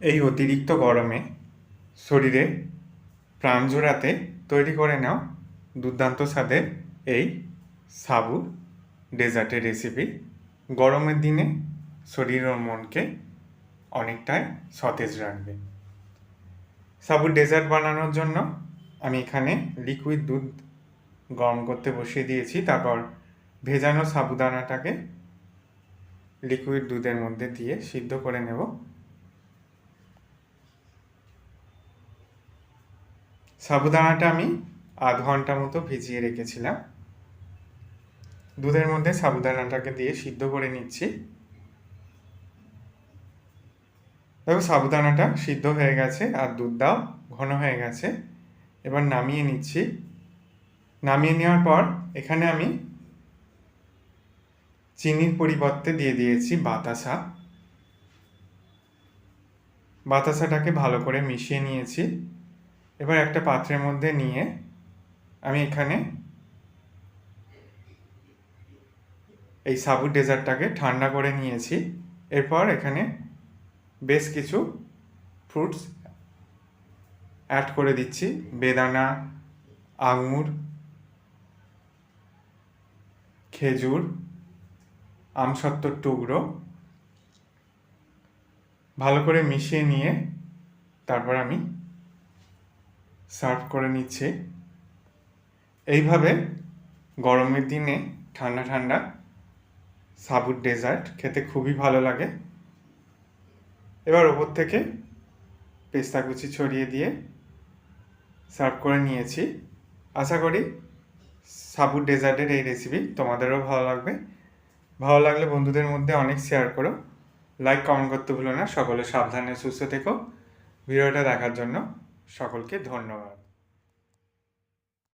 এই অতিরিক্ত গরমে শরীরে প্রাণ জোড়াতে তৈরি করে নাও দুর্দান্ত স্বাদের এই সাবু ডেজার্টের রেসিপি। গরমের দিনে শরীর ও মনকে অনেকটাই সতেজ রাখবে। সাবুর ডেজার্ট বানানোর জন্য আমি এখানে লিকুইড দুধ গরম করতে বসিয়ে দিয়েছি। তারপর ভেজানো সাবুদানাটাকে লিকুইড দুধের মধ্যে দিয়ে সিদ্ধ করে নেব। সাবুদানাটা আমি আধ ঘণ্টা মতো ভিজিয়ে রেখেছিলাম। দুধের মধ্যে সাবুদানাটাকে দিয়ে সিদ্ধ করে নিচ্ছি। দেখো সাবুদানাটা সিদ্ধ হয়ে গেছে আর দুধটাও ঘন হয়ে গেছে। এবার নামিয়ে নিচ্ছি। নামিয়ে নেওয়ার পর এখানে আমি চিনির পরিবর্তে দিয়ে দিয়েছি বাতাসা। বাতাসাটাকে ভালো করে মিশিয়ে নিয়েছি। এবার একটা পাত্রের মধ্যে নিয়ে আমি এখানে এই সাবু ডেজার্টটাকে ঠান্ডা করে নিয়েছি। এরপর এখানে বেশ কিছু ফ্রুটস অ্যাড করে দিচ্ছি। বেদানা, আঙুর, খেজুর, আমসত্ত্বর টুকরো। ভালো করে মিশিয়ে নিয়ে তারপর আমি সার্ভ করে নিচ্ছি। এইভাবে গরমের দিনে ঠান্ডা ঠান্ডা সাবুর ডেজার্ট খেতে খুবই ভালো লাগে। এবার ওপর থেকে পেস্তা কুচি ছড়িয়ে দিয়ে সার্ভ করে নিয়েছি। আশা করি সাবুর ডেজার্টের এই রেসিপি তোমাদেরও ভালো লাগবে। ভালো লাগলে বন্ধুদের মধ্যে অনেক শেয়ার করো। লাইক কমেন্ট করতে ভুলো না। সকলে সাবধানে সুস্থ থেকো। ভিডিওটা দেখার জন্য। সকলকে ধন্যবাদ।